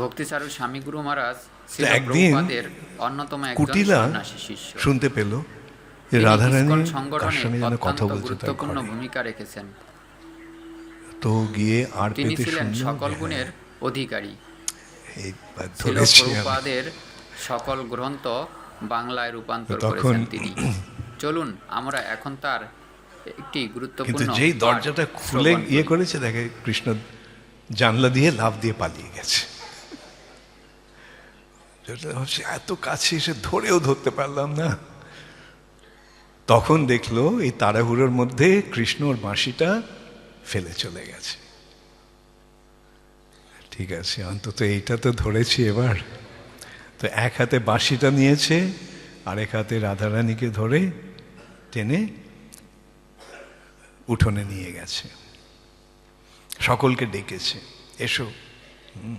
ভক্তিচারু স্বামী গুরু মহারাজ একদিন অন্যতম কুটিলা শুনতে পেল যে রাধারানী কার সঙ্গে যেন কথা বলছে গুরুত্বপূর্ণ ভূমিকা রেখেছেন। তো গিয়ে আর পেতে ছিলেন শুনল সকল গুণের অধিকারী। হ্যাঁ, ছিল প্রভুপাদের সকল গ্রন্থ বাংলায় রূপান্তর করেছেন তিনি। চলুন আমরা এখন তার একটি কিন্তু গুরুত্বপূর্ণ যেই দরজাটা খুলে ইয়ে করেছে দেখে কৃষ্ণ জানলা দিয়ে লাভ দিয়ে পালিয়ে গেছে। ভাবছি, এত কাছে এসে ধরেও ধরতে পারলাম না। তখন দেখল এই তাড়াহুড়োর মধ্যে কৃষ্ণর বাঁশিটা ফেলে চলে গেছে। ঠিক আছে, অন্তত এইটা তো ধরেছি এবার। তো এক হাতে বাঁশিটা নিয়েছে, আরেক হাতে রাধারানীকে ধরে টেনে উঠোনে নিয়ে গেছে। সকলকে ডেকেছে, এসো। হুম।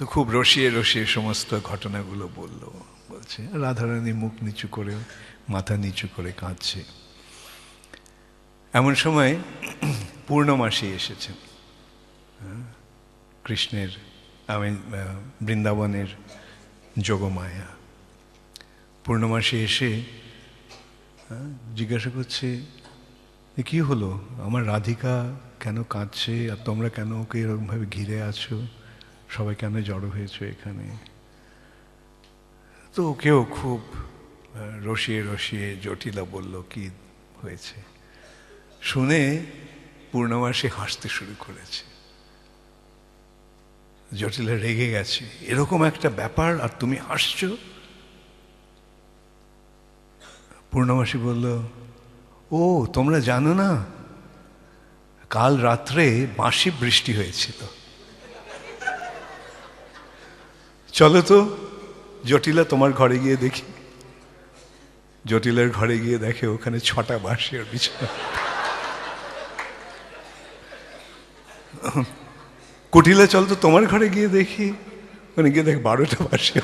তো খুব রসিয়ে রসিয়ে সমস্ত ঘটনাগুলো বলল বলছে রাধারানী মুখ নিচু করে মাথা নিচু করে কাঁদছে। এমন সময় পূর্ণমাসী এসেছেন হ্যাঁ, কৃষ্ণের আমি বৃন্দাবনের যোগমায়া। পূর্ণমাসী এসে হ্যাঁ, জিজ্ঞাসা করছে কি হলো? আমার রাধিকা কেন কাঁদছে? আর তোমরা কেন ওকে এরকমভাবে ঘিরে আছো? সবাই কেন জড়ো হয়েছো এখানে? তো কেউ খুব রসিয়ে রসিয়ে জটিলা বলল কি হয়েছে। শুনে পূর্ণমাসী হাসতে শুরু করেছে। জটিলা রেগে গেছে। এরকম একটা ব্যাপার, আর তুমি হাসছো? পূর্ণমাসী বলল, ও, তোমরা জানো না, কাল রাত্রে বাঁশি বৃষ্টি হয়েছিল। চলো তো, জটিলা তোমার ঘরে গিয়ে দেখি। জটিলার ঘরে গিয়ে দেখে ওখানে ছটা বাঁশি আর বিছানা। কুটিলা চল তো তোমার ঘরে গিয়ে দেখি। ওখানে গিয়ে দেখ, বারোটা বাঁশি।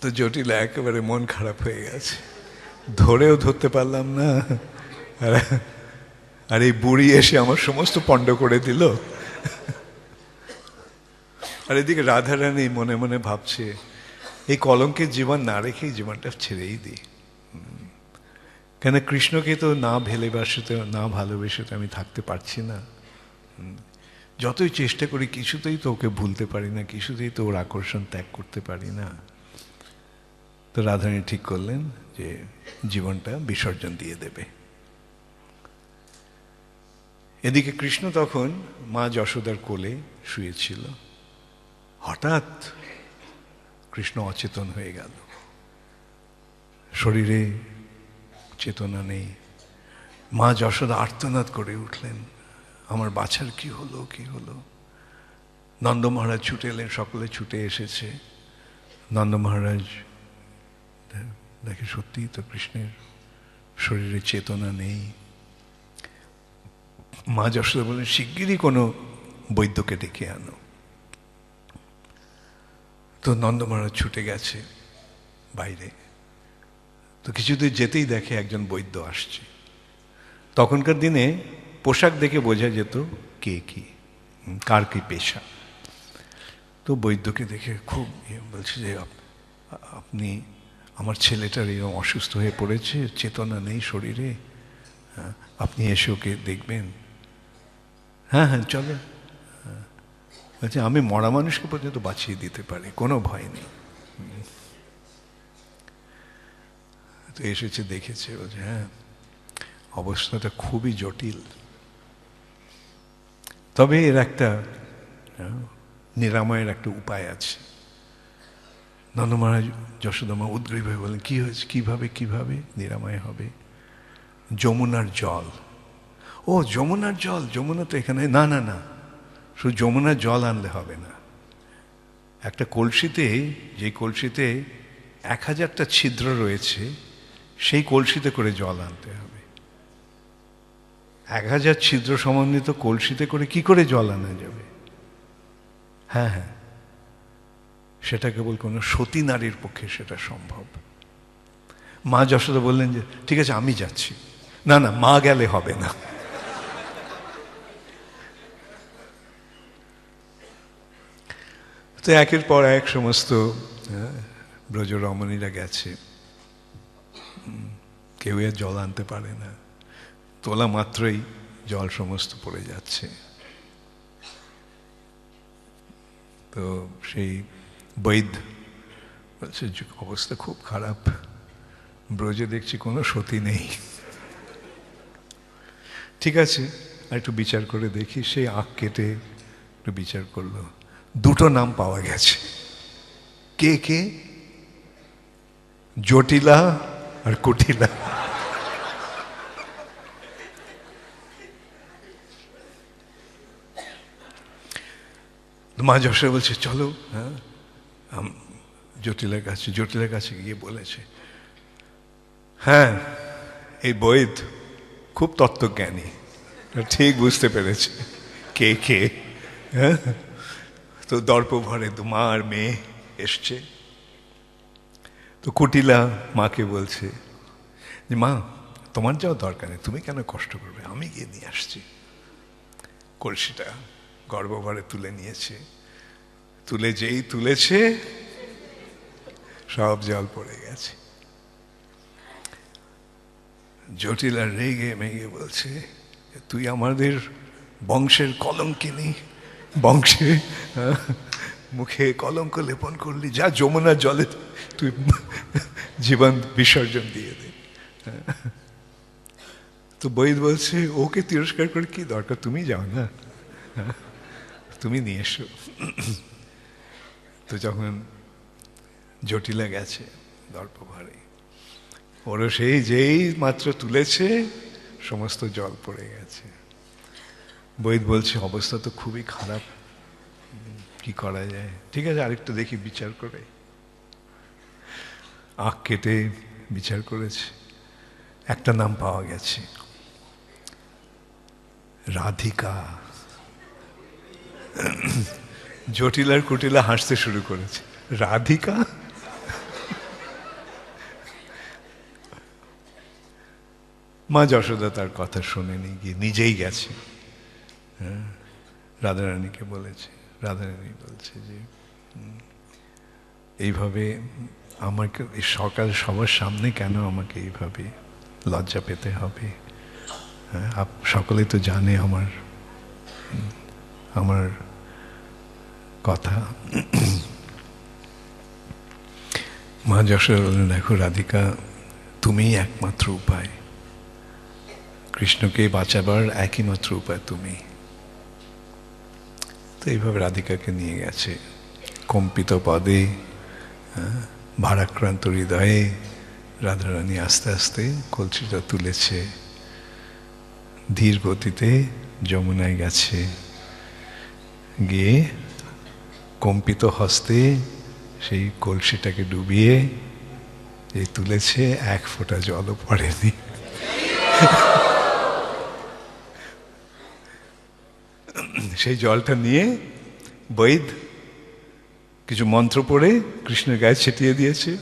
তো জটিল একেবারে মন খারাপ হয়ে গেছে। ধরেও ধরতে পারলাম না। আর আর এই বুড়ি এসে আমার সমস্ত পণ্ড করে দিল। আর এদিকে রাধারানী মনে মনে ভাবছে, এই কলঙ্কের জীবন না রেখেই জীবনটা ছেড়েই দিই। কেন কৃষ্ণকে তো না ভেলেবাসে তো না ভালোবেসে তো আমি থাকতে পারছি না। যতই চেষ্টা করি, কিছুতেই তো ওকে ভুলতে পারি না, কিছুতেই তো ওর আকর্ষণ ত্যাগ করতে পারি না। তো রাধারানী ঠিক করলেন যে জীবনটা বিসর্জন দিয়ে দেবে। এদিকে কৃষ্ণ তখন মা যশোদার কোলে শুয়েছিল। হঠাৎ কৃষ্ণ অচেতন হয়ে গেল। শরীরে চেতনা নেই। মা যশোদা আর্তনাদ করে উঠলেন। আমার বাছার কি হলো কি হলো? নন্দ মহারাজ ছুটে এলেন, সকলে ছুটে এসেছে। নন্দ মহারাজ দেখে সত্যিই তো কৃষ্ণের শরীরে চেতনা নেই। মা যশোদা বলেন শিগগিরই কোনো বৈদ্যকে ডেকে আনো। তো নন্দ মহারাজ ছুটে গেছে বাইরে। তো কিছুদূর যেতেই দেখে একজন বৈদ্য আসছে। তখনকার দিনে পোশাক দেখে বোঝা যেত কে কি কার কি পেশা। তো বৈদ্যকে দেখে খুব ইয়ে বলছে যে আপনি আমার ছেলেটার এরকম অসুস্থ হয়ে পড়েছে চেতনা নেই শরীরে হ্যাঁ, আপনি এসে ওকে দেখবেন। হ্যাঁ হ্যাঁ চলো। হ্যাঁ। বলছে আমি মরা মানুষকে পর্যন্ত বাঁচিয়ে দিতে পারি কোনো ভয় নেই। তো এসেছে দেখেছে বলছে হ্যাঁ অবস্থাটা খুবই জটিল। তবে এর একটা হ্যাঁ, নিরাময়ের একটা উপায় আছে। নন্দ মহারাজ যশোদামা উদ্গ্রীব হয়ে বলেন কী হয়েছে? কীভাবে কীভাবে নিরাময় হবে? যমুনার জল। ও, যমুনার জল, যমুনা তো এখানে, না না না, শুধু যমুনার জল আনলে হবে না। একটা কলসিতে যে কলসিতে এক হাজারটা ছিদ্র রয়েছে, সেই কলসিতে করে জল আনতে হবে। এক হাজার ছিদ্র সমন্বিত কলসিতে করে কি করে জল আনা যাবে? হ্যাঁ হ্যাঁ সেটা কেবল কোনো সতী নারীর পক্ষে সেটা সম্ভব। মা যশোদা বললেন যে, ঠিক আছে, আমি যাচ্ছি। না না, মা গেলে হবে না। তো একের পর এক সমস্ত হ্যাঁ, ব্রজ রমণীরা গেছে কেউ আর জল আনতে পারে না। তোলা মাত্রই জল সমস্ত পড়ে যাচ্ছে। তো সেই বৈধ বলছে অবস্থা খুব খারাপ। ব্রজে দেখছি কোনো সতী নেই। ঠিক আছে আর একটু বিচার করে দেখি। সেই আখ কেটে একটু বিচার করল। দুটো নাম পাওয়া গেছে। কে কে? জটিলা আর কুটিলা। মা যশোর বলছে, চলো হ্যাঁ জটিলের কাছে জটিলের কাছে গিয়ে বলেছে হ্যাঁ এই বৈদ খুব তত্ত্বজ্ঞানী, ঠিক বুঝতে পেরেছে, কে কে হ্যাঁ তো দর্প ভরে তো মা আর মেয়ে এসছে। তো কুটিলা মাকে বলছে যে, মা, তোমার যাওয়া দরকার নেই, তুমি কেন কষ্ট করবে? আমি গিয়ে নিয়ে আসছি। কলসিটা গর্ভভরে তুলে নিয়েছে। তুলে যেই তুলেছে, সব জল পড়ে গেছে। জটিলা রেগে মেগে বলছে, তুই আমাদের বংশের কলঙ্কিনী বংশে মুখে কলঙ্ক লেপন করলি, যা যমুনা জলে তুই জীবন বিসর্জন দিয়ে দে। তো বৈদ বলছে, ওকে তিরস্কার করে কি দরকার? তুমি যাও না তুমি নিয়ে এসো। তো যখন জটিলা গেছে দর্প ভারে ওরও সেই যেই মাত্র তুলেছে, সমস্ত জল পড়ে গেছে। বৈদ বলছে, অবস্থা তো খুবই খারাপ। কি করা যায়? ঠিক আছে, আরেকটু দেখি, বিচার করে। আখ কেটে বিচার করেছে। একটা নাম পাওয়া গেছে। রাধিকা। জটিলার কুটিলা হাসতে শুরু করেছে। রাধিকা? মা যশোদা তার কথা শোনেনি, গিয়ে নিজেই গেছে। হ্যাঁ? রাধারানীকে বলেছে, রাধারানী বলছে যে এইভাবে আমাকে সকাল সবার সামনে কেন আমাকে এইভাবে লজ্জা পেতে হবে? হ্যাঁ সকলে তো জানে আমার আমার কথা। মা যশোর বললেন, দেখো রাধিকা, তুমিই একমাত্র উপায়। কৃষ্ণকে বাঁচাবার একই মাত্র উপায় তুমি। এইভাবে রাধিকাকে নিয়ে গেছে। কম্পিত পদে ভারাক্রান্ত হৃদয়ে রাধারানী আস্তে আস্তে কলসিটা তুলেছে। ধীর গতিতে যমুনায় গেছে। গিয়ে কম্পিত হস্তে সেই কলসিটাকে ডুবিয়ে, এই তুলেছে এক ফোঁটা জলও পড়েনি। সেই জলটা নিয়ে বৈদ কিছু মন্ত্র পড়ে কৃষ্ণের গায়ে ছিটিয়ে দিয়েছে।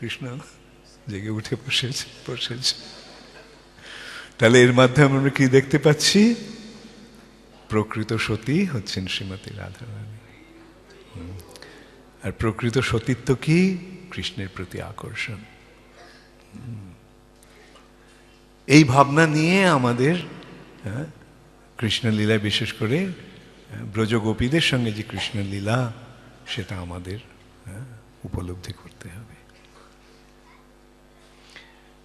কৃষ্ণ জেগে উঠে বসেছে বসেছে। তাহলে এর মাধ্যমে আমরা কি দেখতে পাচ্ছি? প্রকৃত সতী হচ্ছেন শ্রীমতী রাধারানী। আর প্রকৃত সতীত্ব কি? কৃষ্ণের প্রতি আকর্ষণ। এই ভাবনা নিয়ে আমাদের হ্যাঁ, কৃষ্ণলীলায় বিশেষ করে ব্রজগোপীদের সঙ্গে যে কৃষ্ণলীলা সেটা আমাদের উপলব্ধি করতে হবে।